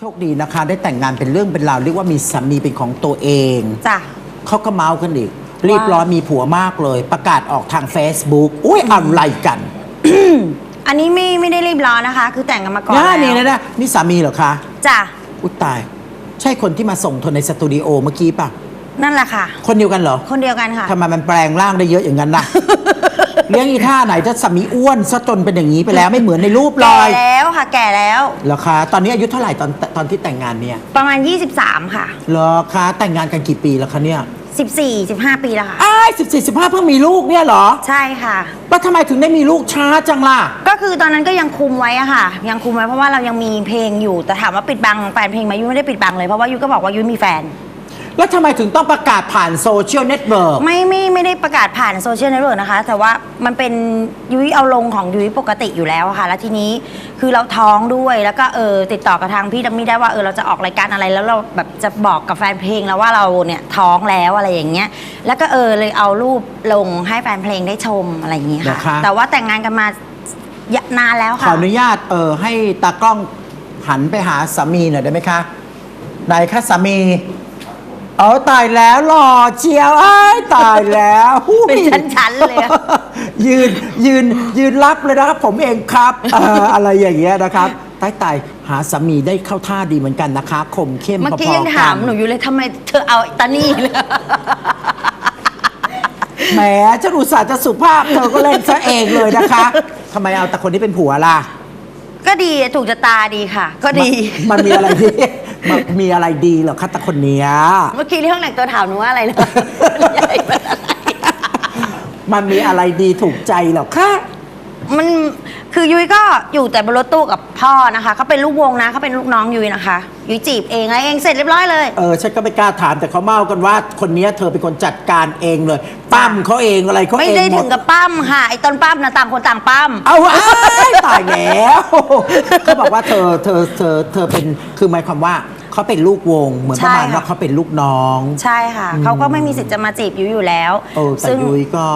โชคดีนะคะ ได้แต่งงานเป็นเรื่องเป็นราวเรียกว่ามีสามีเป็นของตัวเองจ้ะ เขาก็เมาส์กันอีกรีบร้อนมีผัวมากเลย ประกาศออกทาง Facebook อุ้ยอะไรกันอันนี้ไม่ไม่ได้รีบร้อนนะคะ คือแต่งกันมาก่อนย่าแล้วนี่นะนะ นี่สามีเหรอคะจ้ะ อุ้ยตาย ใช่คนที่มาส่งเธอในสตูดิโอเมื่อกี้ป่ะ นั่นแหละค่ะ คนเดียวกันเหรอ คนเดียวกันค่ะทำไมมันแปลงร่างได้เยอะอย่างนั้นล่ะ เลี้ยงอีท่าไหนถ้าสามีอ้วนซะจนเป็นอย่างนี้ไปแล้วไม่เหมือนในรูปเลแก่ยแล้วค่ะแก่แล้ว เหรอคะตอนนี้อายุเท่าไหร่ตอนตอนที่แต่งงานเนี่ยประมาณ 23 ค่ะ เหรอคะแต่งงานกันกี่ปีแล้วคะเนี่ย14 15 ปีแล้วค่ะ อ้ายสิบสี่สิบห้าเพิ่งมีลูกเนี่ยเหรอใช่ค่ะ แล้วทำไมถึงได้มีลูกช้าจังล่ะ ก็คือตอนนั้นก็ยังคุมไว้อะค่ะ ยังคุมไว้เพราะว่าเรายังมีเพลงอยู่แต่ถามว่าปิดบังแฟนเพลงไหมยุ้ยไม่ได้ปิดบังเลยเพราะว่ายุ้ยก็บอกว่ายุ้ยมีแฟน แล้วทำไมถึงต้องประกาศผ่านโซเชียลเน็ตเวิร์ก ไม่ไม่ไม่ได้ประกาศผ่านโซเชียลเน็ตเวิร์กนะคะ แต่ว่ามันเป็นยุ้ยเอาลงของยุ้ยปกติอยู่แล้วอะค่ะ แล้วทีนี้คือเราท้องด้วยแล้วก็เออติดต่อกับทางพี่ดัมมี่ได้ว่าเออเราจะออกรายการอะไรแล้วเราแบบจะบอกกับแฟนเพลงแล้วว่าเราเนี่ยท้องแล้วอะไรอย่างเงี้ย แล้วก็เออเลยเอารูปลงให้แฟนเพลงได้ชมอะไรอย่างเงี้ยเหรอค่ะ คะ แต่ว่าแต่งงานกันมานานแล้วขอค่ะ อนุญาตเออให้ตากล้องหันไปหาสามีหน่อยได้ไหมคะไหนคะสามี เอาตายแล้วหล่อเชียวอ้ายตายแล้วหุ้ยเป็นชั้นๆเลยอะ ยืนยืนยืนรับเลยนะครับ ผมเองครับเอ่ออะไรอย่างเงี้ยนะครับตายตายหาสามีได้เข้าท่าดีเหมือนกันนะคะคมเข้มเมื่อพอๆกี้ยังถามกันหนูอยู่เลยทำไมเธอเอาตานี่เลย แหมฉันอุตส่าห์จะสุภาพเธอก็เล่นซะเองเลยนะคะทำไมเอาแต่คนที่เป็นผัวล่ะก็ดีถูกจะตาดีค่ะ ก็ดี มันมันมีอะไร ดีมันมีอะไรดีเหรอคะแต่คนเนี้ย เมื่อกี้ที่ห้องแต่งตัวถามหนูว่าอะไรนะใหญ่เป็นอะไรมันมีอะไรดีถูกใจเหรอคะมันคือยุ้ยก็อยู่แต่บนรถตู้กับพ่อนะคะเขาเป็นลูกวงนะเขาเป็นลูกน้องยุ้ยนะคะ ยุ้ยจีบเองอะไรเองเสร็จเรียบร้อยเลย เออฉันก็ไม่กล้าถามแต่เขาเมากันว่า คนเนี้ยเธอเป็นคนจัดการเองเลย ปั้มเขาเองอะไรเขาเองไม่ได้หมถึงกับปั้มค่ะไอ้ตอนปั้มนะต่างคนต่างปั้ม เอาอ้ายตายแล้ว เขาบอกว่าเธอเธอเธอเธอเป็นคือหมายความว่า เขาเป็นลูกวง เหมือนประมาณใช่ค่ะ ว่าเขาเป็นลูกน้อง ใช่ค่ะเขาก็ไม่มีสิทธิ์จะมาจีบยุ้ยอยู่แล้ว เออแต่ซึ่ง ยุ้ยก็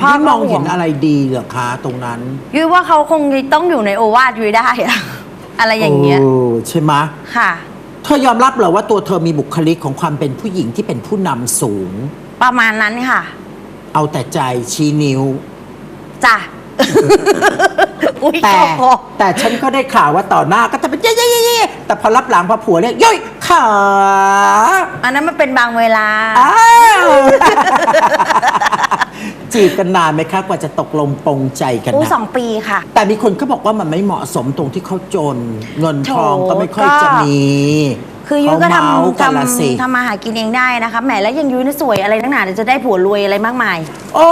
พ่อยุ้ยมองก็ห่วงเห็นอะไรดีเหรอคะตรงนั้นยุ้ยว่าเขาคงต้องอยู่ในโอวาทยุ้ยได้อะ อะไรอย่างเงี้ยเออใช่ไหมะค่ะ เธอยอมรับเหรอว่าตัวเธอมีบุคลิกของความเป็นผู้หญิงที่เป็นผู้นำสูง ประมาณนั้นค่ะเอาแต่ใจชี้นิ้ว จ้ะ อุ้ยแต่ขอแต่ฉันก็ได้ข่าวว่าต่อหน้าก็จะเป็นเย้เย้เย้เย้แต่พอรับหลังพอผัวเรียกย่อยขาอันนั้นมันเป็นบางเวลา อ้าวจีบกันนานไหมคะกว่าจะตกลงปรงใจกันอู้นะ สองปีค่ะ แต่มีคนก็บอกว่ามันไม่เหมาะสมตรงที่เขาจน เงินทองโถก็ไม่ค่อยก็จะมี คือยุ้ยก็เขาเมาทำกันละสิ ทำทำมาหากินเองได้นะคะแหมแล้วยังยุ้ยน่ะสวยอะไรตั้งนานเดี๋ยวจะได้ผัวรวยอะไรมากมาย โอ้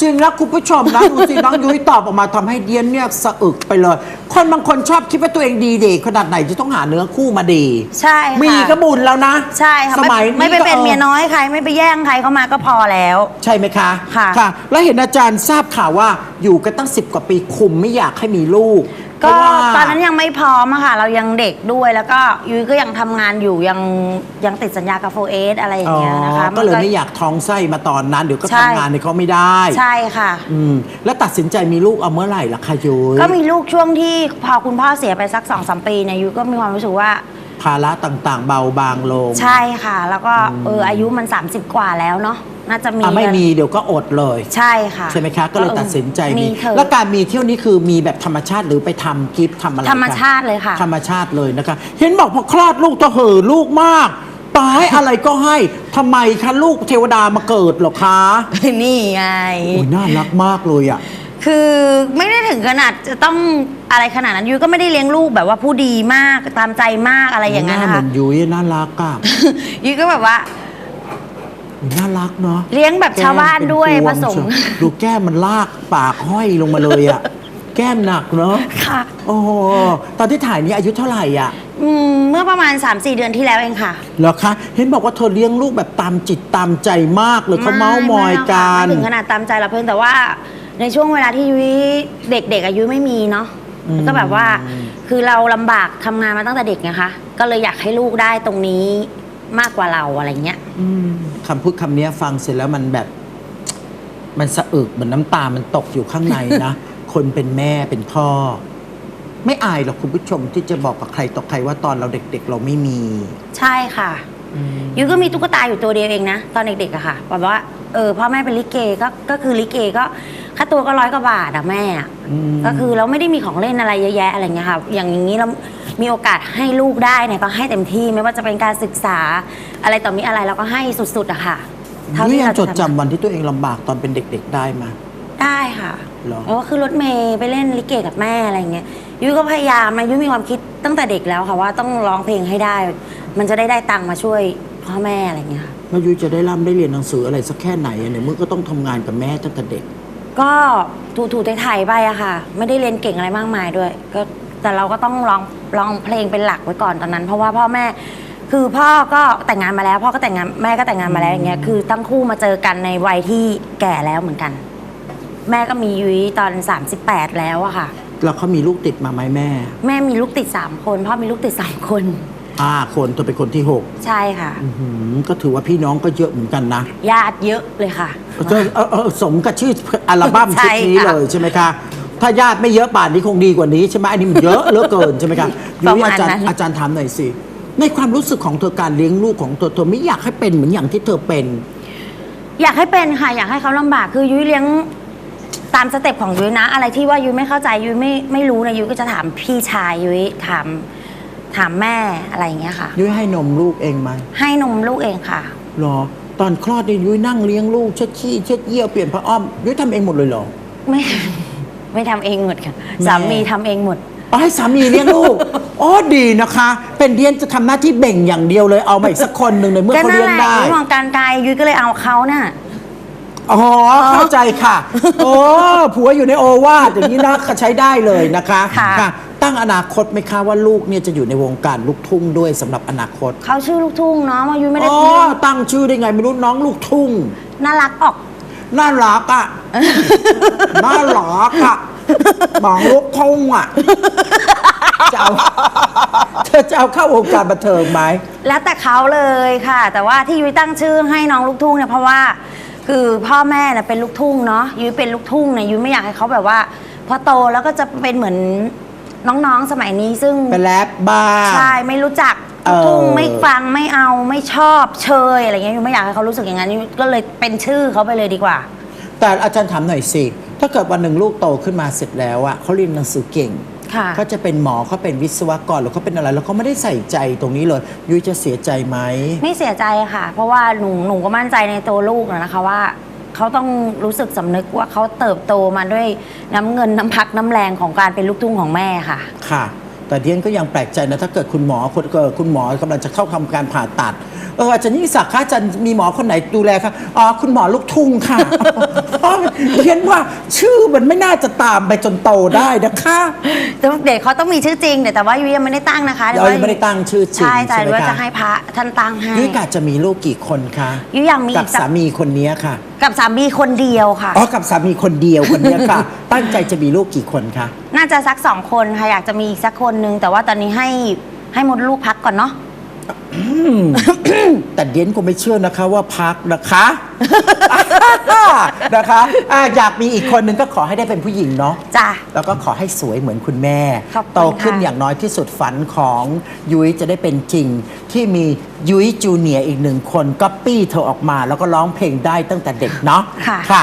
จริงแล้วคุณผู้ชมนะดูสิ น้องยุ้ยตอบออกมาทำให้เดียนเนี่ยสะอึกไปเลย คนบางคนชอบคิดว่าตัวเองดีเด็กขนาดไหนจะต้องหาเนื้อคู่มาดีใช่ค่ะ มีก็บุญแล้วนะใช่ค่ะสไม่มัยนี้ไม่ไปก็เป็นเมียน้อยใครไม่ไปแย่งใครเข้ามาก็พอแล้ว ใช่ไหมคะค่ะ แล้วเห็นอาจารย์ทราบข่าวว่าอยู่กันตั้งสิบกว่าปีคุมไม่อยากให้มีลูก ก็เพราะว่า ตอนนั้นยังไม่พร้อมอะค่ะ เรายังเด็กด้วยแล้วก็ยุ้ยก็ยังทำงานอยู่ยังยังติดสัญญากับโฟเอสอะไรอย่างเงี้ยนะคะอ๋อก็เลยไม่อยากท้องไส้มาตอนนั้น เดี๋ยวก็ใช่ ทำงานในเขาไม่ได้ใช่ค่ะ อืมแล้วตัดสินใจมีลูกเอาเมื่อไหร่ล่ะคะยุ้ย ก็มีลูกช่วงที่พอคุณพ่อเสียไปสักสองสามปีเนี่ยยุ้ยก็มีความรู้สึกว่า ภาระต่างๆ เบาบางลง ใช่ค่ะ แล้วก็เอออายุมัน 30 กว่าแล้วเนาะน่าจะมีอะไม่มีเดี๋ยวก็อดเลย ใช่ค่ะ ใช่ไหมคะ ก็เลยออตัดสินใจมีเถอะ แล้วการมีเที่ยวนี้คือมีแบบธรรมชาติหรือไปทำกิฟต์ทำอะไรธรรมกันชาติเลยค่ะ ธรรมชาติเลยนะคะ เห็นบอกพอคลอดลูกจะเห่อลูกมากตายอะไรก็ให้ทำไมคะลูกเทวดามาเกิดเหรอคะ นี่ไง โอ้ยน่ารักมากเลยอะ คือไม่ได้ถึงขนาดจะต้องอะไรขนาดนั้นยุ้ยก็ไม่ได้เลี้ยงลูกแบบว่าผู้ดีมากตามใจมากอะไรอย่างนั้นหนะเหมืคะอนยุ้ยน่ารักอะยุ้ยก็แบบว่า น่ารักเนาะเลี้ยงแบบชาวบ้านด้วยแก้ผเป็นสพวมงเชียวดูแก้มมันลากปากห้อยลงมาเลยอะ แก้มหนักเนาะค่ะโอ้โหตอนที่ถ่ายนี้อายุเท่าไหร่อะอืมเมื่อประมาณ 3-4 เดือนที่แล้วเองค่ะ เหรอคะเห็นบอกว่าเธอเลี้ยงลูกแบบตามจิตตามใจมากเลยเขาเมาส์มอยกัน ไม่ถึงขนาดตามใจเราเพียงแต่ว่า ในช่วงเวลาที่ยุ้ยเด็กๆอายุไม่มีเนาะอืม ก็แบบว่า คือเราลำบากทำงานมาตั้งแต่เด็กนะคะก็เลยอยากให้ลูกได้ตรงนี้มากกว่าเราอะไรเงี้ยอืมคำพูดคำเนี้ยฟังเสร็จแล้วมันแบบ มันสะอึกเหมือนน้ำตามันตกอยู่ข้างในนะ คนเป็นแม่เป็นพ่อ ไม่อายหรอกคุณผู้ชมที่จะบอกกับใครต่อใครว่าตอนเราเด็ก ๆ เราไม่มีใช่ค่ะ ยุ้ยก็มีตุ๊กตาอยู่ตัวเดียวเองนะ ตอนเด็กๆอะค่ะแบบว่าเออพ่อแม่เป็นลิเกก็ก็คือลิเกก็ ค่าตัวก็ร้อยกว่าบาทอะแม่อะอืมก็คือเราไม่ได้มีของเล่นอะไรเยอะแยะอะไรเงี้ยค่ะอย่างอย่างนี้เรา มีโอกาสให้ลูกได้เนี่ยก็ให้เต็มที่ไม่ว่าจะเป็นการศึกษาอะไรต่อมีอะไรเราก็ให้สุดๆอะค่ะเท่านี่ที่ยังเราจจะดทำจำวันที่ตัวเองลำบากตอนเป็นเด็ก ๆ ได้มา ได้ค่ะเหรอ แล้วก็คือรถเมย์ไปเล่นลิเกกับแม่อะไรเงี้ยยุ้ยก็พยายามนะยุ้ยมีความคิดตั้งแต่เด็กแล้วค่ะว่าต้องร้องเพลงให้ได้ มันจะได้ได้ตังค์มาช่วยพ่อแม่อะไรเงี้ยค่ะแล้วยุ้ยจะได้ร่ำได้เรียนหนังสืออะไรสักแค่ไหนอะเนี่ยมึงก็ต้องทำงานกับแม่ตั้งแต่เด็ก ก็ถูถูไทยๆไปอะค่ะ ไม่ได้เรียนเก่งอะไรมากมายด้วย ก็แต่เราก็ต้องร้องร้องเพลงเป็นหลักไว้ก่อนตอนนั้น เพราะว่าพ่อแม่ คือพ่อก็แต่งงานมาแล้ว พ่อก็แต่งงานแม่ก็แต่งงานมาแล้วอย่างเงี้ยคือทั้งคู่มาเจอกันในวัยที่แก่แล้วเหมือนกัน แม่ก็มียุ้ยตอน 38 แล้วอะค่ะ แล้วเขามีลูกติดมาไหมแม่ แม่มีลูกติด3คนพ่อมีลูกติด3คน อ่าคนเธอเป็นคนที่หกใช่ค่ะ อื้อหือก็ถือว่าพี่น้องก็เยอะเหมือนกันนะญาติเยอะเลยค่ะ ก็เออเออสมกับชื่ออัลบั้มใช่ชุดนี้ค่ะเลยใช่ไหมคะ ถ้าญาติไม่เยอะป่านนี้คงดีกว่านี้ใช่ไหมอันนี้มันเยอะเหลือเกินใช่ไหมคะประยุ้ยมาณอาจารนั้ย์นอาจารย์ถามหน่อยสิ ในความรู้สึกของเธอการเลี้ยงลูกของเธอเธอไม่อยากให้เป็นเหมือนอย่างที่เธอเป็น อยากให้เป็นค่ะอยากให้เขาลำบากคือยุ้ยเลี้ยงตามสเต็ปของยุ้ยนะ อะไรที่ว่ายุ้ยไม่เข้าใจยุ้ยไม่ไม่รู้นะยุ้ยก็จะถามพี่ชายยุ้ยถาม ถามแม่อะไรอย่างเงี้ยค่ะ ยุ้ยให้นมลูกเองไหมให้นมลูกเองค่ะ หรอ ตอนคลอดเนี่ยยุ้ยนั่งเลี้ยงลูกเช็ดขี้เช็ดเยี่ยวเปลี่ยนผ้าอ้อมยุ้ยทำเองหมดเลยเหรอ ไม่ ไม่ทำเองหมดค่ะแม่ สามีทำเองหมดเอาให้สามีเลี้ยงลูก อ๋อดีนะคะ เป็นเดียนจะทำหน้าที่เบ่งอย่างเดียวเลยเอามาอีกสักคนหนึ่งในเมื่อก็เขานั่นเลี้ยงแหละได้ ยุ้ยมองการไกลยุ้ยก็เลยเอาเขาน่ะ อ๋อ เข้าใจค่ะ โอ้ ผัวอยู่ในโอวาทอย่างนี้นะใช้ได้เลยนะคะค่ะ ตั้งอนาคตไหมคะว่าลูกเนี่ยจะอยู่ในวงการลูกทุ่งด้วยสำหรับอนาคตเขาชื่อลูกทุ่งเนาะว่ายุ้ยไม่ได้อ๋อตั้งชื่อได้ไงไม่รู้น้องลูกทุ่ง น่ารักออก น่ารักอะ น่ารักอะบองลูกทุ่งอะจะเอาเธอจะเอาเข้าวงการบันเทิงไหมแล้วแต่เขาเลยค่ะ แต่ว่าที่ยุ้ยตั้งชื่อให้น้องลูกทุ่งเนี่ยเพราะว่า คือพ่อแม่เนี่ยเป็นลูกทุ่งเนาะยุ้ยเป็นลูกทุ่งเนี่ยยุ้ยไม่อยากให้เขาแบบว่า พอโตแล้วก็จะเป็นเหมือน น้องๆสมัยนี้ซึ่งไปแรปบ้างใช่ไม่รู้จักลูกทุ่งเออไม่ฟังไม่เอาไม่ชอบเชยอะไรเงี้ยยุ้ยไม่อยากให้เขารู้สึกอย่างนั้นยุ้ยก็เลยเป็นชื่อเขาไปเลยดีกว่า แต่อาจารย์ถามหน่อยสิ ถ้าเกิดวันหนึ่งลูกโตขึ้นมาเสร็จแล้วอะเขาเรียนหนังสือเก่ง ค่ะ เขาจะเป็นหมอเขาเป็นวิศวกรหรือเขาเป็นอะไร แล้วเขาไม่ได้ใส่ใจตรงนี้เลย ยุ้ยจะเสียใจไหม ไม่เสียใจค่ะ เพราะว่าหนูหนูก็มั่นใจในตัวลูกนะคะว่า เขาต้องรู้สึกสำนึกว่าเขาเติบโตมาด้วยน้ำเงินน้ำพักน้ำแรงของการเป็นลูกทุ่งของแม่ค่ะ ค่ะ แต่เดียนก็ยังแปลกใจนะ ถ้าเกิดคุณหมอคนเกิดคุณหมอกำลังจะเข้าทำการผ่าตัด เอออาจารย์ยิ่งศักดิ์คะอาจารย์มีหมอคนไหนดูแลคะอ๋อคุณหมอลูกทุ่งค่ะอ๋อเรียนว่าชื่อมันไม่น่าจะตามไปจนโตได้นะคะแต่เด็กเขาต้องมีชื่อจริงแต่แต่ว่ายุ้ยยังไม่ได้ตั้งนะคะเรายังไม่ได้ตั้งชื่อจริงใช่แต่ใช่ไหมว่าคะจะให้พระท่านตั้งให้ยุ้ยกะจะมีลูกกี่คนคะยุ้ยยังมีกับอีกสักสามีคนนี้ค่ะ กับสามีคนเดียวค่ะอ๋อกับสามีคนเดียวคนเนี้ยค่ะ ตั้งใจจะมีลูกกี่คนคะน่าจะสักสองคนค่ะอยากจะมีอีกสักคนนึงแต่ว่าตอนนี้ให้ให้มดลูกพักก่อนเนาะ แต่เดียนก็ไม่เชื่อนะคะว่าพักนะคะ นะคะอะอยากมีอีกคนหนึ่งก็ขอให้ได้เป็นผู้หญิงเนาะ จ้ะ แล้วก็ขอให้สวยเหมือนคุณแม่ ขอบคุณโตขึ้นค่ะอย่างน้อยที่สุดฝันของยุ้ยจะได้เป็นจริง ที่มียุ้ยจูเนียร์อีกหนึ่งคนก็ปี้เธอออกมา แล้วก็ร้องเพลงได้ตั้งแต่เด็กเนาะค่ะค่ะ